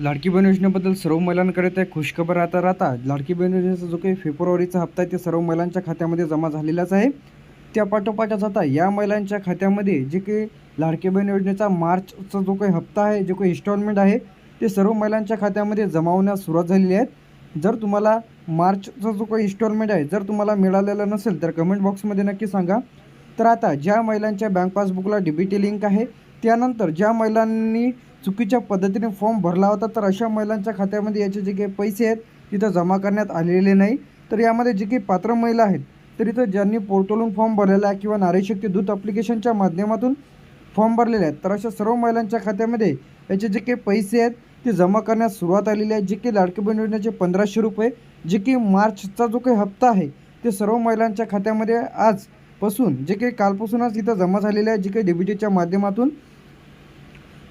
लाडकी बहीण योजनेबद्दल सर्व महिलांकडे ते खुशखबर आता राहता लाडकी बहीण योजनेचा जो काही फेब्रुवारीचा हप्ता आहे ते सर्व महिलांच्या खात्यामध्ये जमा झालेलाच आहे. त्या पाठोपाठच आता या महिलांच्या खात्यामध्ये जे काही लाडकी बहीण योजनेचा मार्चचा जो काही हप्ता आहे जो काही इन्स्टॉलमेंट आहे ते सर्व महिलांच्या खात्यामध्ये जमा होण्यास सुरुवात झालेली आहे. जर तुम्हाला मार्चचा जो काही इन्स्टॉलमेंट आहे जर तुम्हाला मिळालेला नसेल तर कमेंट बॉक्समध्ये नक्की सांगा. तर आता ज्या महिलांच्या बँक पासबुकला डी बी टी लिंक आहे त्यानंतर ज्या महिलांनी चुकीच्या पद्धतीने फॉर्म भरला होता तर अशा महिलांच्या खात्यामध्ये याचे जे काही पैसे आहेत तिथं जमा करण्यात आलेले नाही. तर यामध्ये जे काही पात्र महिला आहेत तर इथं ज्यांनी पोर्टलहून फॉर्म भरलेला आहे किंवा नारी शक्ती दूत ॲप्लिकेशनच्या माध्यमातून फॉर्म भरलेले आहेत तर अशा सर्व महिलांच्या खात्यामध्ये याचे जे काही पैसे आहेत ते जमा करण्यास सुरुवात आलेली आहे. जे की लाडकी बहीण योजनेचे पंधराशे रुपये जे की मार्चचा जो काही हप्ता आहे ते सर्व महिलांच्या खात्यामध्ये आज पासून जे काही कालपासूनच इथं जमा झालेले आहे जे काही डीबीटीच्या माध्यमातून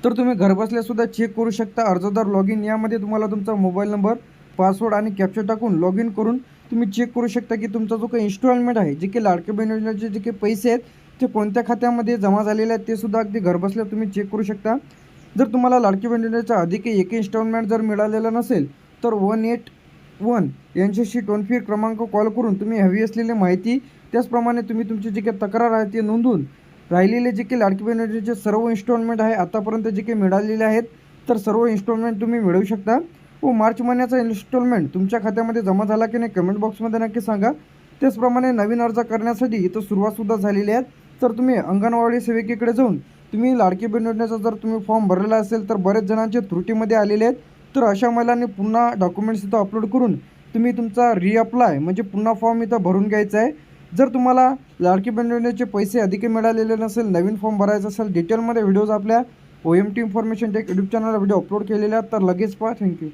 तर तुम्ही घरबसल्यासुद्धा चेक करू शकता. अर्जदार लॉग इन यामध्ये तुम्हाला तुमचा मोबाईल नंबर पासवर्ड आणि कॅप्चर टाकून लॉग इन करून तुम्ही चेक करू शकता की तुमचा जो काही इन्स्टॉलमेंट आहे जे काही लाडके बहीण योजनेचे जे काही पैसे आहेत ते कोणत्या खात्यामध्ये जमा झालेले आहेत ते सुद्धा अगदी घरबसल्या तुम्ही चेक करू शकता. जर तुम्हाला लाडकी बहीण योजनेचा अधिक एक इन्स्टॉलमेंट जर मिळालेला नसेल तर वन एट वन. यांच्याशी टोल फ्री क्रमांक कॉल करून तुम्ही हवी असलेली माहिती त्याचप्रमाणे तुम्ही तुमची जी काही तक्रार आहे ती नोंदवून राहिलेले जे काही लाडकी बहिणीचे सर्व इन्स्टॉलमेंट आहे आतापर्यंत जे काही मिळालेले आहेत तर सर्व इन्स्टॉलमेंट तुम्ही मिळवू शकता. व मार्च महिन्याचा इन्स्टॉलमेंट तुमच्या खात्यामध्ये जमा झाला की नाही कमेंट बॉक्समध्ये नक्की सांगा. त्याचप्रमाणे नवीन अर्ज करण्यासाठी इथं सुरुवातसुद्धा झालेली आहे. तर तुम्ही अंगणवाडी सेविकेकडे जाऊन तुम्ही लाडकी बहीण योजनेचा जर तुम्ही फॉर्म भरलेला असेल तर बरेच जणांचे त्रुटीमध्ये आलेले आहेत. तर अशा महिलांनी पुन्हा डॉक्युमेंट्स इथं अपलोड करून तुम्ही तुमचा रिअप्लाय म्हणजे पुन्हा फॉर्म इथं भरून घ्यायचा आहे. जर तुम्हाला लाडकी बनवण्याचे पैसे अधिक मिळालेले नसेल नवीन फॉर्म भरायचा असेल डिटेलमध्ये व्हिडिओज आपल्या O M T information tech YouTube चॅनलला व्हिडिओ अपलोड केलेला आहेत तर लगेच पहा. थँक्यू